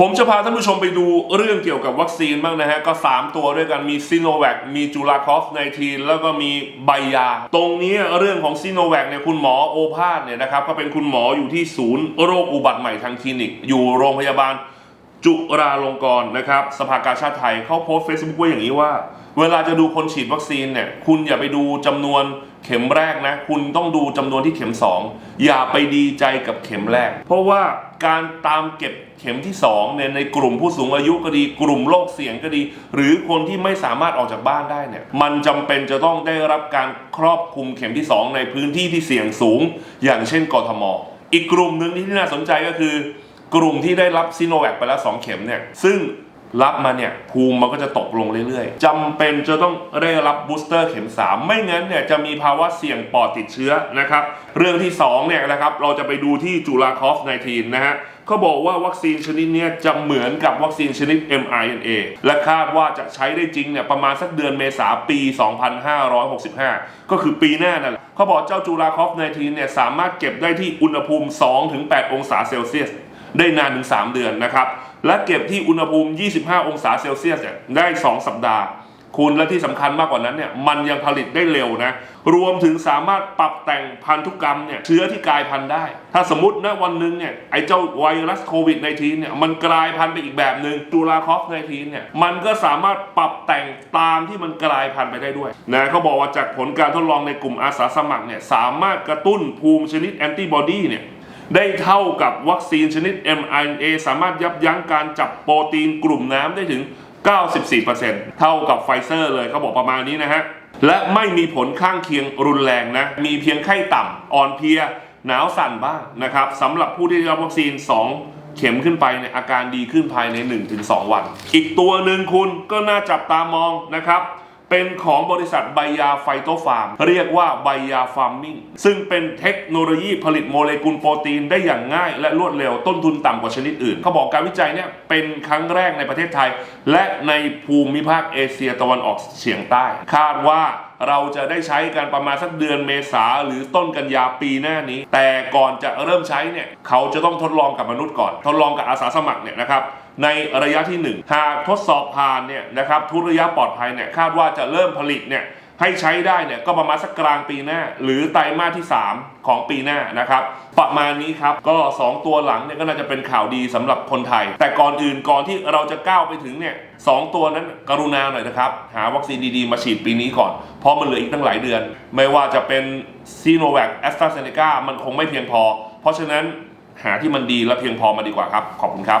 ผมจะพาท่านผู้ชมไปดูเรื่องเกี่ยวกับวัคซีนบ้างนะฮะ ก็ 3 ตัวด้วยกันมีซีโนแวคมีจูลาคอฟ19แล้วก็มีไบยา ตรงนี้เรื่องของซีโนแวคเนี่ยคุณหมอโอภาสเนี่ยนะครับ ก็เป็นคุณหมออยู่ที่ศูนย์โรคอุบัติใหม่ทางคลินิก อยู่โรงพยาบาล จุราลงกรณ์นะครับสภากาชาติไทยเขาโพสต์เฟซบุ๊กไว้อย่างนี้ว่า เวลาจะดูคนฉีดวัคซีนเนี่ยคุณอย่าไปดูจำนวนเข็มแรกนะ คุณต้องดูจำนวนที่เข็ม 2 อย่าไปดีใจกับเข็มแรก เพราะว่าการตามเก็บเข็มที่2เนี่ยในกลุ่มผู้สูงอายุก็ดี กลุ่มโรคเสี่ยงก็ดี หรือคนที่ไม่สามารถออกจากบ้านได้เนี่ยมันจำเป็นจะต้องได้รับการครอบคลุมเข็มที่ 2 ในพื้นที่ที่เสี่ยงสูง อย่างเช่นกทม อีกกลุ่มหนึ่งที่น่าสนใจก็คือ กลุ่มที่ได้รับซีโนแวคไปแล้ว 2 เข็มเนี่ย ซึ่งรับมาเนี่ยภูมิมันก็จะตกลงเรื่อยๆจำเป็นจะต้องได้รับบูสเตอร์เข็ม 3 ไม่งั้นเนี่ยจะมีภาวะเสี่ยงปอดติดเชื้อนะครับ เรื่องที่2เนี่ยนะครับเราจะไปดูที่จุฬาคอฟ19นะฮะเขาบอกว่าวัคซีนชนิดเนี้ยจะเหมือนกับวัคซีนชนิด mRNA และคาดว่าจะใช้ได้จริงเนี่ยประมาณสักเดือนเมษาปี 2565 ก็คือปีหน้านั่นแหละเขาบอกเจ้าจุฬาคอฟ19เนี่ยสามารถเก็บได้ที่อุณหภูมิ 2-8 องศาเซลเซียส ได้นานถึง 3 เดือนนะครับ และเก็บที่อุณหภูมิ 25 องศาเซลเซียสเนี่ยได้ 2 สัปดาห์ คุณและที่สำคัญมากกว่านั้นเนี่ยมันยังผลิตได้เร็วนะ รวมถึงสามารถปรับแต่งพันธุกรรมเนี่ยเชื้อที่กลายพันธุ์ได้ ถ้าสมมตินะวันหนึ่งเนี่ยไอ้เจ้าไวรัสโควิด -19 เนี่ยมันกลายพันธุ์ไปอีกแบบหนึ่งจูลาคอฟ 19 เนี่ยมันก็สามารถปรับแต่งตามที่มันกลายพันธุ์ไปได้ด้วยนะเขาบอกว่าจากผลการทดลองในกลุ่มอาสาสมัครเนี่ยสามารถกระตุ้นภูมิชนิดแอนติบอดีเนี่ย ได้เท่ากับวัคซีนชนิด mRNA สามารถยับยั้งการจับโปรตีนกลุ่มน้ำได้ถึง 94%เท่ากับไฟเซอร์เลยเขาบอกประมาณนี้นะฮะ และไม่มีผลข้างเคียงรุนแรงนะ มีเพียงไข้ต่ำอ่อนเพลีย หนาวสั่นบ้างนะครับสำหรับผู้ที่ได้รับวัคซีน 2เข็มขึ้นไปเนี่ยอาการดีขึ้นภายใน 1-2 วัน อีกตัวหนึ่งคุณก็น่าจับตามองนะครับ เป็นของบริษัทไบยาไฟโตฟาร์ม เรียกว่าไบยาฟาร์มิงซึ่งเป็นเทคโนโลยีผลิตโมเลกุลโปรตีนได้อย่างง่าย และรวดเร็วต้นทุนต่ำกว่าชนิดอื่น เขาบอกการวิจัยเนี่ยเป็นครั้งแรกในประเทศไทย และในภูมิภาคเอเชียตะวันออกเฉียงใต้ คาดว่าเราจะได้ใช้กันประมาณสักเดือนเมษาหรือต้นกันยาปีหน้านี้ แต่ก่อนจะเริ่มใช้เนี่ยเขาจะต้องทดลองกับมนุษย์ก่อน ทดลองกับอาสาสมัครเนี่ยนะครับ ในระยะที่ 1 หากทดสอบผ่านเนี่ยนะครับทุกระยะปลอดภัยเนี่ยคาดว่าจะเริ่มผลิตเนี่ยให้ใช้ได้เนี่ยก็ประมาณสักกลางปีหน้า หรือไตรมาสที่ 3 ของปีหน้านะครับ ประมาณนี้ครับก็ 2 ตัวหลังเนี่ยก็น่าจะเป็นข่าวดีสำหรับคนไทย แต่ก่อนอื่นก่อนที่เราจะก้าวไปถึงเนี่ยสองตัวนั้นกรุณาหน่อยนะครับ หาวัคซีนดีๆ มาฉีดปีนี้ก่อน เพราะมันเหลืออีกตั้งหลายเดือน ไม่ว่าจะเป็นซีโนแวคแอสตราเซเนกามันคงไม่เพียงพอ เพราะฉะนั้นหาที่มันดีและเพียงพอมาดีกว่าครับ ขอบคุณครับ